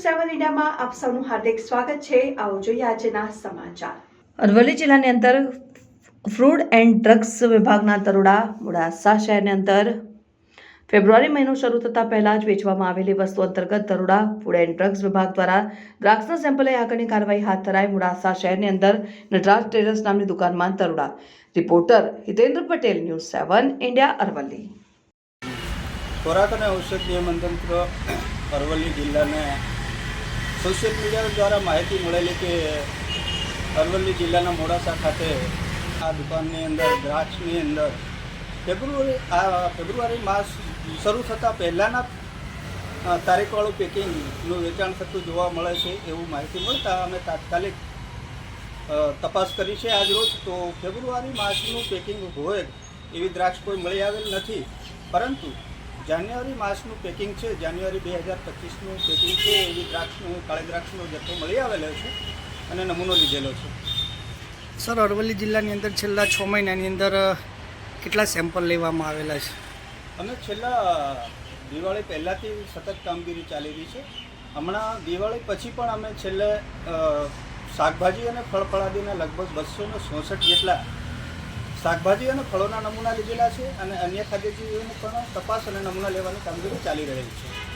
સેવન ઇન્ડિયામાં આપ સૌનું હાર્દિક સ્વાગત છે. આવો જોઈએ આજના સમાચાર. અરવલ્લી જિલ્લાની અંદર ફ્રૂડ એન્ડ ડ્રગ્સ વિભાગના તરોડા મોડાસા શહેરની અંદર ફેબ્રુઆરી મહિનો શરૂ થતાં પહેલાં જ વેચવામાં આવેલી વસ્તુ અંતર્ગત તરોડા ફૂડ એન્ડ ડ્રગ્સ વિભાગ દ્વારા દ્રાક્ષના સેમ્પલે આગળની કાર્યવાહી હાથ ધરાઈ મોડાસા શહેરની અંદર નટરાજ ટ્રેડર્સ નામની દુકાનમાં Taroda. Reporter Hitendra Patel news seven India Aravalli. ખોરાક અને ઔષધ નિયમનતંત્ર અરવલ્લી જિલ્લાને સોશિયલ મીડિયા દ્વારા માહિતી મળેલી કે અરવલ્લી જિલ્લાના મોડાસા ખાતે આ દુકાનની અંદર, દ્રાક્ષની અંદર ફેબ્રુઆરી, આ ફેબ્રુઆરી માસ શરૂ થતાં પહેલાંના તારીખવાળું પેકિંગનું વેચાણ થતું જોવા મળે છે એવું માહિતી મળતા અમે તાત્કાલિક તપાસ કરી છે આજરોજ તો ફેબ્રુઆરી માસનું પેકિંગ હોય એવી દ્રાક્ષ કોઈ મળી આવેલ નથી. પરંતુ જાન્યુઆરી માસનું પેકિંગ છે. જાન્યુઆરી બે હજાર પચીસનું પેકિંગ છે. એવી દ્રાક્ષનું કાળી દ્રાક્ષનો જથ્થો મળી આવેલો છે અને નમૂનો લીધેલો છે. સર અરવલ્લી જિલ્લાની અંદર છેલ્લા છ મહિનાની અંદર કેટલા સેમ્પલ લેવામાં આવેલા છે? અમે છેલ્લા દિવાળી પહેલાંથી સતત કામગીરી ચાલી રહી છે. હમણાં દિવાળી પછી પણ અમે છેલ્લે શાકભાજી અને ફળફળાદીના લગભગ બસો ને ચોસઠ જેટલા શાકભાજી અને ફળોના નમૂના લીધેલા છે અને અન્ય ખાદ્યજીવીઓની પણ તપાસ અને નમૂના લેવાની કામગીરી ચાલી રહેલી છે.